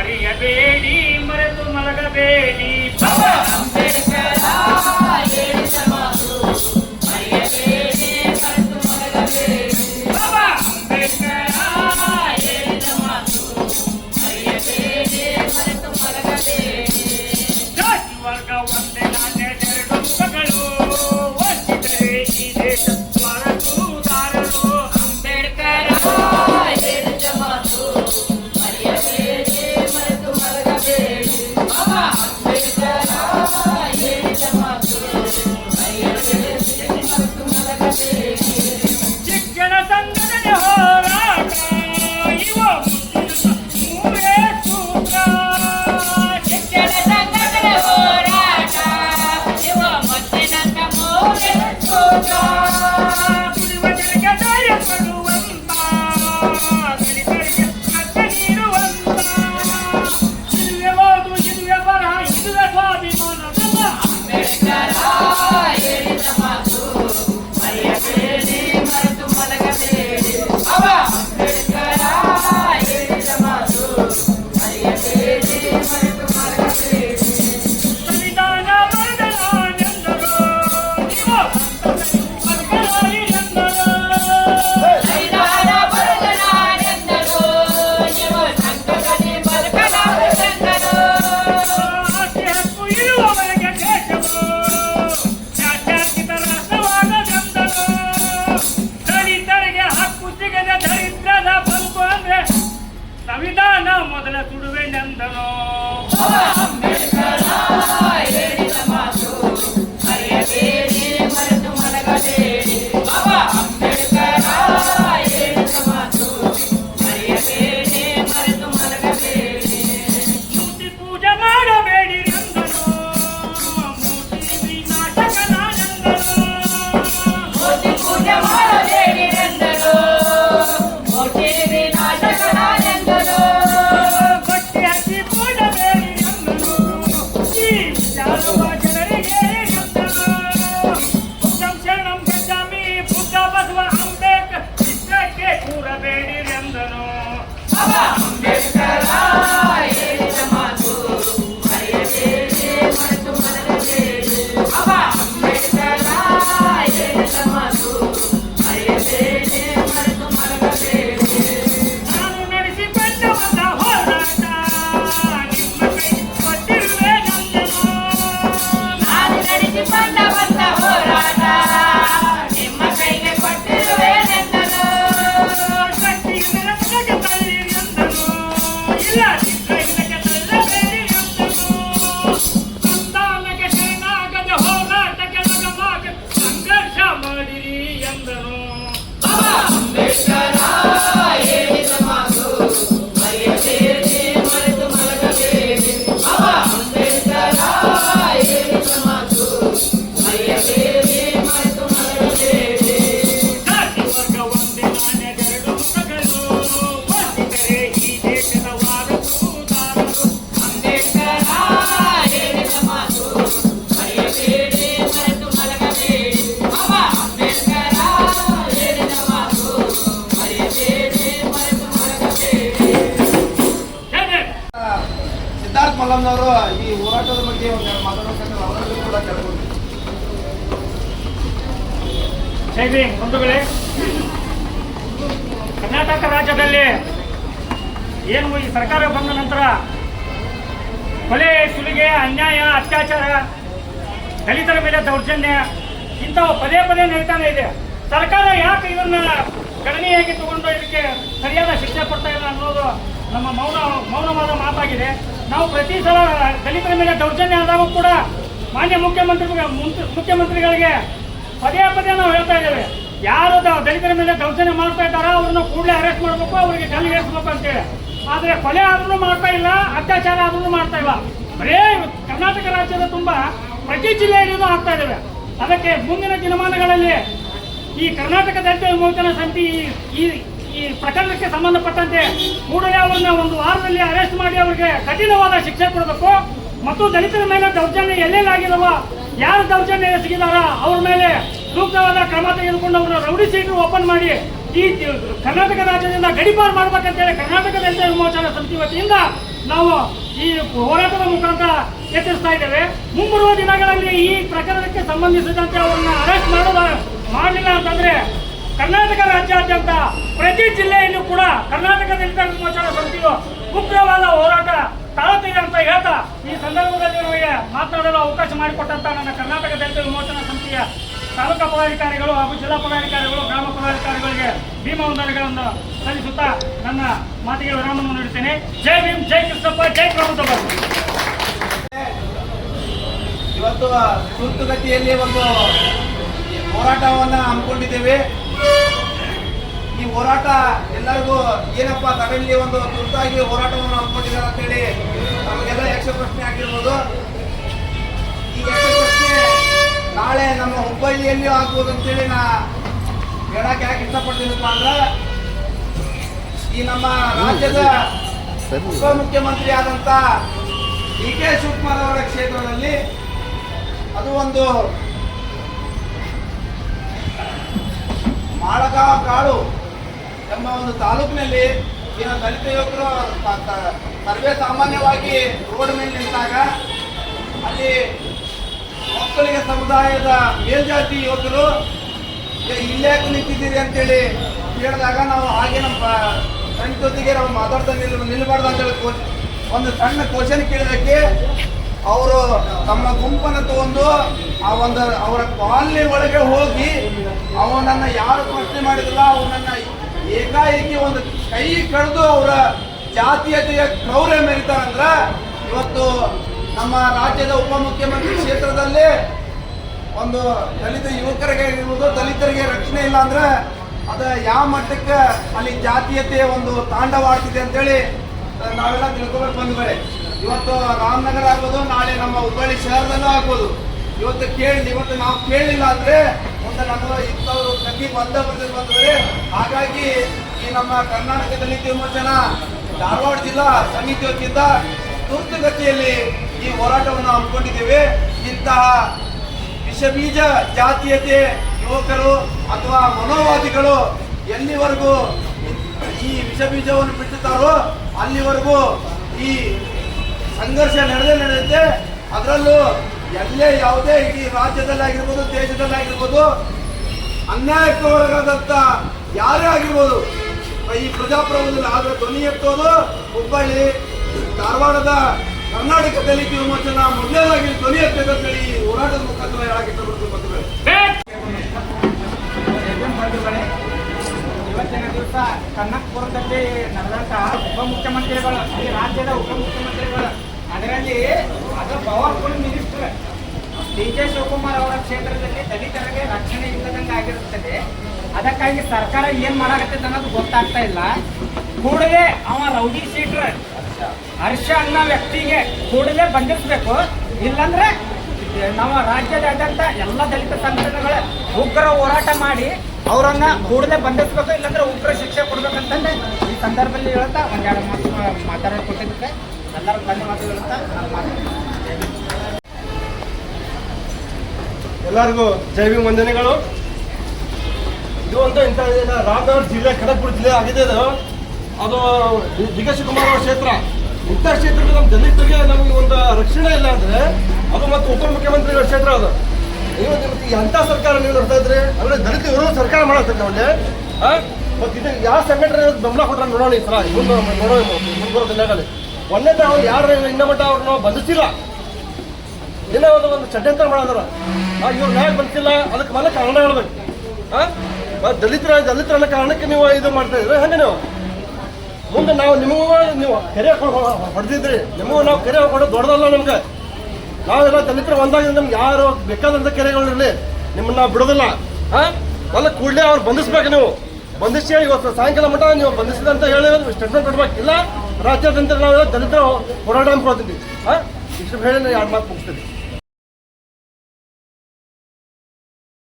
ಮರೆಯಬೇಡಿ ಮರೆತು ಮಲಗಬೇಡಿ ಇಲ್ಲ ಈ ಹೋರಾಟದ ಬಗ್ಗೆ ಬಂಧುಗಳೇ. ಕರ್ನಾಟಕ ರಾಜ್ಯದಲ್ಲಿ ಏನು ಈ ಸರ್ಕಾರ ಬಂದ ನಂತರ ಕೊಲೆ, ಸುಲಿಗೆ, ಅನ್ಯಾಯ, ಅತ್ಯಾಚಾರ, ದಲಿತರ ಮೇಲೆ ದೌರ್ಜನ್ಯ, ಇಂಥವು ಪದೇ ಪದೇ ನಡೀತಾನೆ ಇದೆ. ಸರ್ಕಾರ ಯಾಕೆ ಇದನ್ನ ಗಣನೀಯವಾಗಿ ತಗೊಂಡು ಇದಕ್ಕೆ ಸರಿಯಾದ ಶಿಕ್ಷೆ ಕೊಡ್ತಾ ಇಲ್ಲ ಅನ್ನೋದು ನಮ್ಮ ಮೌನ, ಮೌನವಾದ ಮಾತಾಗಿದೆ. ನಾವು ಪ್ರತಿ ಸಲ ದಲಿತರ ಮೇಲೆ ದೌರ್ಜನ್ಯ ಆದಾಗ ಕೂಡ ಮಾನ್ಯ ಮುಖ್ಯಮಂತ್ರಿ ಮುಂತ್- ಮುಖ್ಯಮಂತ್ರಿಗಳಿಗೆ ಪದೇ ಪದೇ ನಾವು ಹೇಳ್ತಾ ಇದ್ದೇವೆ. ಯಾರು ದಲಿತರ ಮೇಲೆ ದೌರ್ಜನ್ಯ ಮಾಡ್ತಾ ಇದ್ದಾರೋ ಅವ್ರನ್ನ ಕೂಡಲೇ ಅರೆಸ್ಟ್ ಮಾಡಬೇಕು, ಅವರಿಗೆ ಗಲ್ಲಿಗೆ ಅಂತ ಅಂತೇಳಿ. ಆದರೆ ಕೊಲೆ ಆದ್ರೂ ಮಾಡ್ತಾ ಇಲ್ಲ, ಅತ್ಯಾಚಾರ ಆದ್ರೂ ಮಾಡ್ತಾ ಇಲ್ಲ. ಬರೇ ಕರ್ನಾಟಕ ರಾಜ್ಯದ ತುಂಬ ಪ್ರತಿ ಜಿಲ್ಲೆಯಲ್ಲಿ ಆಗ್ತಾ ಇದ್ದಾವೆ. ಅದಕ್ಕೆ ಮುಂದಿನ ದಿನಮಾನಗಳಲ್ಲಿ ಈ ಕರ್ನಾಟಕ ದಲಿತ ವಿಮೋಚನಾ ಸಮಿತಿ ಈ- ಈ ಪ್ರಕರಣಕ್ಕೆ ಸಂಬಂಧಪಟ್ಟಂತೆ ಕೂಡಲೇ ಅವರನ್ನ ಒಂದು ವಾರದಲ್ಲಿ ಅರೆಸ್ಟ್ ಮಾಡಿ ಅವರಿಗೆ ಕಠಿಣವಾದ ಶಿಕ್ಷೆ ಕೊಡಬೇಕು. ಮತ್ತು ದಲಿತರ ಮೇಲೆ ದೌರ್ಜನ್ಯ ಎಲ್ಲೆಲ್ಲಾಗಿರುವ ಯಾರು ದೌರ್ಜನ್ಯ ಎಸಗಿದಾರ ಅವ್ರ ಮೇಲೆ ಸೂಕ್ತವಾದ ಕ್ರಮ ತೆಗೆದುಕೊಂಡು ಅವರ ರೌಡಿ ಸೀಟು ಓಪನ್ ಮಾಡಿ ಈ ಕರ್ನಾಟಕ ರಾಜ್ಯದಿಂದ ಗಡಿಪಾರು ಮಾಡ್ಬೇಕಂತೇಳಿ ಕರ್ನಾಟಕ ದಲಿತ ವಿಮೋಚನಾ ಸಮಿತಿ ವತಿಯಿಂದ ನಾವು ಈ ಹೋರಾಟದ ಮುಖಾಂತರ ಎಚ್ಚರಿಸ್ತಾ ಇದ್ದೇವೆ. ಮುಂಬರುವ ದಿನಗಳಲ್ಲಿ ಈ ಪ್ರಕರಣಕ್ಕೆ ಸಂಬಂಧಿಸಿದಂತೆ ಅವರನ್ನ ಅರೆಸ್ಟ್ ಮಾಡೋದ ಮಾಡಲಿಲ್ಲ ಅಂತಂದರೆ ಕರ್ನಾಟಕ ರಾಜ್ಯಾದ್ಯಂತ ಪ್ರತಿ ಜಿಲ್ಲೆಯಲ್ಲೂ ಕೂಡ ಕರ್ನಾಟಕ ದಲಿತ ವಿಮೋಚನಾ ಸಮಿತಿಯು ಉಗ್ರವಾದ ಹೋರಾಟ ತಾಳುತ್ತಿದೆ ಅಂತ ಹೇಳ್ತಾ ಈ ಸಂದರ್ಭದಲ್ಲಿ ನಮಗೆ ಮಾತನಾಡಲು ಅವಕಾಶ ಮಾಡಿಕೊಟ್ಟಂತ ನನ್ನ ಕರ್ನಾಟಕ ದಲಿತ ವಿಮೋಚನಾ ಸಮಿತಿಯ ತಾಲೂಕಾ ಪದಾಧಿಕಾರಿಗಳು ಹಾಗೂ ಜಿಲ್ಲಾ ಪದಾಧಿಕಾರಿಗಳು, ಗ್ರಾಮ ಪದಾಧಿಕಾರಿಗಳಿಗೆ ಭೀಮಾ ವಂದನೆಗಳನ್ನು ಸಲ್ಲಿಸುತ್ತಾ ನನ್ನ ಮಾತಿಗೆ ವಿರಾಮವನ್ನು ನೀಡುತ್ತೇನೆ. ಜೈ ಭೀಮ್, ಜೈ ಕೃಷ್ಣಪ್ಪ, ಜೈ ಪ್ರಮುಖ ಇವತ್ತು ತುರ್ತುಗತಿಯಲ್ಲಿ ಒಂದು ಹೋರಾಟವನ್ನ ಹಮ್ಮಿಕೊಂಡಿದ್ದೇವೆ. ಈ ಹೋರಾಟ ಎಲ್ಲರಿಗೂ ಏನಪ್ಪ ತರಲ್ಲಿ ಒಂದು ತುರ್ತಾಗಿ ಹೋರಾಟವನ್ನು ಹಮ್ಮಿಕೊಂಡಿದ್ದಾರೆ ಅಂತೇಳಿ ನಮಗೆಲ್ಲ ಯಕ್ಷ ಪ್ರಶ್ನೆ ಆಗಿರ್ಬೋದು. ಈ ಯಕ್ಷ ಪ್ರಶ್ನೆ ನಾಳೆ ನಮ್ಮ ಹುಬ್ಬಳ್ಳಿಯಲ್ಲಿಯೂ ಆಗ್ಬೋದು ಅಂತೇಳಿ ನಾ ಹೇಳಕ್ಕೆ ಯಾಕೆ ಇಷ್ಟಪಡ್ತೀನಪ್ಪ ಅಂದ್ರೆ, ಈ ನಮ್ಮ ರಾಜ್ಯದ ಉಪಮುಖ್ಯಮಂತ್ರಿ ಆದಂತ ಡಿ ಕೆ ಶಿವಕುಮಾರ್ ಅವರ ಕ್ಷೇತ್ರದಲ್ಲಿ ಅದು ಒಂದು ಮಾಳಗಾಂವ್ ಕಾಡು ಎಂಬ ಒಂದು ತಾಲೂಕಿನಲ್ಲಿ ಏನೋ ದಲಿತ ಯುವಕರು ಸರ್ವೇ ಸಾಮಾನ್ಯವಾಗಿ ರೋಡ್ ಮೇಲೆ ನಿಂತಾಗ ಅಲ್ಲಿ ಮಕ್ಕಳಿಗೆ ಸಮುದಾಯದ ಮೇಲ್ಜಾತಿ ಯುವಕರು ಇಲ್ಲೇ ನಿಂತಿದ್ದೀರಿ? ಅಂತೇಳಿ ಕೇಳಿದಾಗ ನಾವು ಹಾಗೆ ನಮ್ಮ ಫ್ರೆಂಡ್ ಜೊತೆಗೆ ನಾವು ಮಾತಾಡ್ತಾ ನಿಲ್ ನಿಲ್ಬಾರ್ದು ಅಂತೇಳಿ ಒಂದು ಸಣ್ಣ ಕ್ವಶನ್ ಕೇಳಿದಕ್ಕೆ ಅವರು ತಮ್ಮ ಗುಂಪನ್ನು ತಗೊಂಡು ಆ ಒಂದು ಅವರ ಕಾಲನಿ ಒಳಗೆ ಹೋಗಿ ಅವನನ್ನ ಯಾರು ಪ್ರಶ್ನೆ ಮಾಡಿದಿಲ್ಲ ಅವನನ್ನ ಏಕಾಏಕಿ ಒಂದು ಕೈ ಕಳೆದು ಅವರ ಜಾತೀಯತೆಯ ಕ್ರೌರ್ಯ ಮೆರಿತಾರಂದ್ರ ಇವತ್ತು ನಮ್ಮ ರಾಜ್ಯದ ಉಪಮುಖ್ಯಮಂತ್ರಿ ಕ್ಷೇತ್ರದಲ್ಲಿ ಒಂದು ದಲಿತ ಯುವಕರಿಗೆ ಇರ್ಬೋದು ದಲಿತರಿಗೆ ರಕ್ಷಣೆ ಇಲ್ಲ ಅಂದ್ರೆ ಅದ ಯಾವ ಮಟ್ಟಕ್ಕೆ ಅಲ್ಲಿ ಜಾತೀಯತೆಯ ಒಂದು ತಾಂಡವಾಡ್ತಿದೆ ಅಂತೇಳಿ ನಾವೆಲ್ಲ ತಿಳ್ಕೊಬೇಕು ಬಂದ್ಬೇಡಿ ಇವತ್ತು ರಾಮನಗರ ಆಗ್ಬೋದು, ನಾಳೆ ನಮ್ಮ ಹುಬ್ಬಳ್ಳಿ ಶಹರದಲ್ಲೂ ಆಗ್ಬೋದು. ಇವತ್ತು ಕೇಳಿ ಇವತ್ತು ನಾವು ಕೇಳಿಲ್ಲ ಅಂದ್ರೆ ಮುಂದೆ ನಮ್ಮ ಇಂಥವ್ರು ಗತಿ ಬಂದ ಬಂದಿದ್ದು ಬಂದ್ರೆ ಹಾಗಾಗಿ ಈ ನಮ್ಮ ಕರ್ನಾಟಕದಲ್ಲಿ ವಿಮೋಚನಾ ಧಾರವಾಡ ಜಿಲ್ಲಾ ಸಮಿತಿ ವತಿಯಿಂದ ತುರ್ತುಗತಿಯಲ್ಲಿ ಈ ಹೋರಾಟವನ್ನು ಹಮ್ಮಿಕೊಂಡಿದ್ದೇವೆ. ಇಂತಹ ವಿಷಬೀಜ ಜಾತೀಯತೆ ಯುವಕರು ಅಥವಾ ಮನೋವಾದಿಗಳು ಎಲ್ಲಿವರೆಗೂ ಈ ವಿಷಬೀಜವನ್ನು ಬಿಟ್ಟುತ್ತಾರೋ ಅಲ್ಲಿವರೆಗೂ ಈ ಸಂಘರ್ಷ ನಡೆದೇ ನಡೆಯುತ್ತೆ. ಅದರಲ್ಲೂ ಎಲ್ಲೇ ಯಾವುದೇ ಇಡೀ ರಾಜ್ಯದಲ್ಲಾಗಿರ್ಬೋದು, ದೇಶದಲ್ಲಾಗಿರ್ಬೋದು ಅನ್ಯಾಯಕ್ಕೆ ಒಳಗಾದಂಥ ಯಾರೇ ಆಗಿರ್ಬೋದು ಈ ಪ್ರಜಾಪ್ರಭುತ್ವದಲ್ಲಿ ಆದ್ರೆ ಧ್ವನಿ ಎತ್ತೋದು ಹುಬ್ಬಳ್ಳಿ, ಧಾರವಾಡದ ಕರ್ನಾಟಕ ದಲಿತ ವಿಮೋಚನ ಮೊದಲನೇದಾಗಿ ಧ್ವನಿ ಎತ್ತಬೇಕಂತೇಳಿ ಈ ಹೋರಾಟದ ಮುಖಾಂತರ ಹೇಳಕ್ಕೆ ಇಷ್ಟಪಡ್ತೀನಿ ಬಂಧುಗಳೇ. ಇವತ್ತಿನ ದಿವಸ ಉಪಮುಖ್ಯಮಂತ್ರಿಗಳು, ಈ ರಾಜ್ಯದ ಉಪಮುಖ್ಯಮಂತ್ರಿಗಳು, ಅದರಲ್ಲಿ ಅದರ ಪವರ್ಫುಲ್ ಡಿ ಕೆ ಶಿವಕುಮಾರ್ ಅವರ ಕ್ಷೇತ್ರದಲ್ಲಿ ದಲಿತರಿಗೆ ರಕ್ಷಣೆ ಇಲ್ಲದಂಗೆ ಆಗಿರುತ್ತದೆ. ಅದಕ್ಕಾಗಿ ಸರ್ಕಾರ ಏನ್ ಮಾಡಾಕತ್ತೈತೆ ಅನ್ನೋದು ಗೊತ್ತಾಗ್ತಾ ಇಲ್ಲ. ಕೂಡಲೇ ಅವ ರೌಡಿ ಶೀಟ್ರ್ ಹರ್ಷ ಅನ್ನೋ ವ್ಯಕ್ತಿಗೆ ಕೂಡಲೇ ಬಂಧಿಸಬೇಕು. ಇಲ್ಲಂದ್ರೆ ನಮ್ಮ ರಾಜ್ಯದಾದ್ಯಂತ ಎಲ್ಲ ದಲಿತ ಸಂಘಟನೆಗಳ ಉಗ್ರ ಹೋರಾಟ ಮಾಡಿ ಅವರನ್ನ ಕೂಡಲೇ ಬಂಧಿಸಬೇಕು. ಇಲ್ಲಾಂದ್ರೆ ಉಗ್ರ ಶಿಕ್ಷೆ ಕೊಡ್ಬೇಕಂತಂದ್ರೆ ಈ ಸಂದರ್ಭದಲ್ಲಿ ಹೇಳ್ತಾ ಒಂದೆರಡು ಮಾತು ಮಾತಾಡೋಕೆ ಕೊಟ್ಟಿದ್ದಕ್ಕೆ. ಎಲ್ಲರೂ ಧನ್ಯವಾದ ಹೇಳ್ತಾ ನಾನು ಮಾತಾಡ್ತೀನಿ. ಎಲ್ಲರಿಗೂ ಜೈವಿ ವಂದನೆಗಳು. ಇದು ಅಂತ ಇಂಥ ರಾಮನಗರ ಜಿಲ್ಲೆ ಕಡಕ್ಪುರ ಜಿಲ್ಲೆ ಆಗಿದೆ ಅದು ಅದು ಡಿ ಕೆ ಶಿವಕುಮಾರ್ ಅವರ ಕ್ಷೇತ್ರ. ಇಂಥ ಕ್ಷೇತ್ರದಲ್ಲಿ ನಮ್ಮ ದಲಿತರಿಗೆ ನಮಗೆ ಒಂದು ರಕ್ಷಣೆ ಇಲ್ಲ ಅಂದರೆ ಅದು ಮತ್ತು ಉಪಮುಖ್ಯಮಂತ್ರಿಗಳ ಕ್ಷೇತ್ರ ಅದು. ನೀವು ನಿಮ್ಗೆ ಎಂಥ ಸರ್ಕಾರ ನೀವು ನೋಡ್ತಾ ಇದ್ರಿ, ಅಂದರೆ ದಲಿತ ಸರ್ಕಾರ ಮಾಡತ್ತೆ ಒಳ್ಳೆ ಮತ್ತು ಇದು ಯಾವ ಸಂಘಟನೆ ಬೆಂಬಲ ಕೊಟ್ಟರೆ ನೋಡೋಣ ಈ ಸಲ. ಮುಂದೆ ನೋಡೋಣ ಮುಂಬರೋ ಜಿಲ್ಲೆಗಳಲ್ಲಿ ಒಂದೇ ನಾವು ಯಾರು ಇನ್ನ ಮಟ್ಟ ಅವ್ರನ್ನ ಬಂಧಿಸಿಲ್ಲ ಏನೋ ಒಂದು ಒಂದು ಷಡ್ಯಂತ್ರ ಮಾಡಿದ್ರ ಇವ್ರು ನ್ಯಾಯ ಬಂತಿಲ್ಲ ಅದಕ್ಕೆ ಮೇಲೆ ಕಾರಣ ಹೇಳ್ಬೇಕು. ಹಾಂ ದಲಿತರ ದಲಿತರ ಅನ್ನೋ ಕಾರಣಕ್ಕೆ ನೀವು ಇದು ಮಾಡ್ತಾ ಇದ್ರೆ ಹಂಗೆ ನೀವು? ಮುಂದೆ ನಾವು ನಿಮಗೂ, ನೀವು ಕೆರೆ ಹೊಡೆದಿದ್ರಿ ನಿಮಗೂ ನಾವು ಕೆರೆ ಹೊಡೆದು ದೊಡ್ಡದಲ್ಲ ನಮ್ಗೆ. ನಾವೆಲ್ಲ ದಲಿತರ ಒಂದಾಗಿ ನಮ್ಗೆ ಯಾರು ಬೇಕಾದಂಥ ಕೆರೆಗಳಿರಲಿ, ನಿಮ್ಮನ್ನ ನಾವು ಬಿಡೋದಿಲ್ಲ. ಹಾಂ ಅಲ್ಲ ಕೂಡಲೇ ಅವ್ರು ಬಂಧಿಸ್ಬೇಕು ನೀವು. ಬಂಧಿಸಿ ಇವತ್ತು ಸಾಯಂಕಾಲ ಮಟ್ಟ ನೀವು ಬಂಧಿಸಿದಂತ ಹೇಳಿ ಸ್ಟೇಟ್ಮೆಂಟ್ ಕೊಡ್ಬೇಕು. ಇಲ್ಲ, ರಾಜ್ಯಾದ್ಯಂತ ನಾವೆಲ್ಲ ದಲಿತರ ಹೋರಾಟ ಹಾಂ ಇಷ್ಟು ಹೇಳಿ ಎರಡು ಮಾತು ಮುಗಿಸ್ತೀನಿ.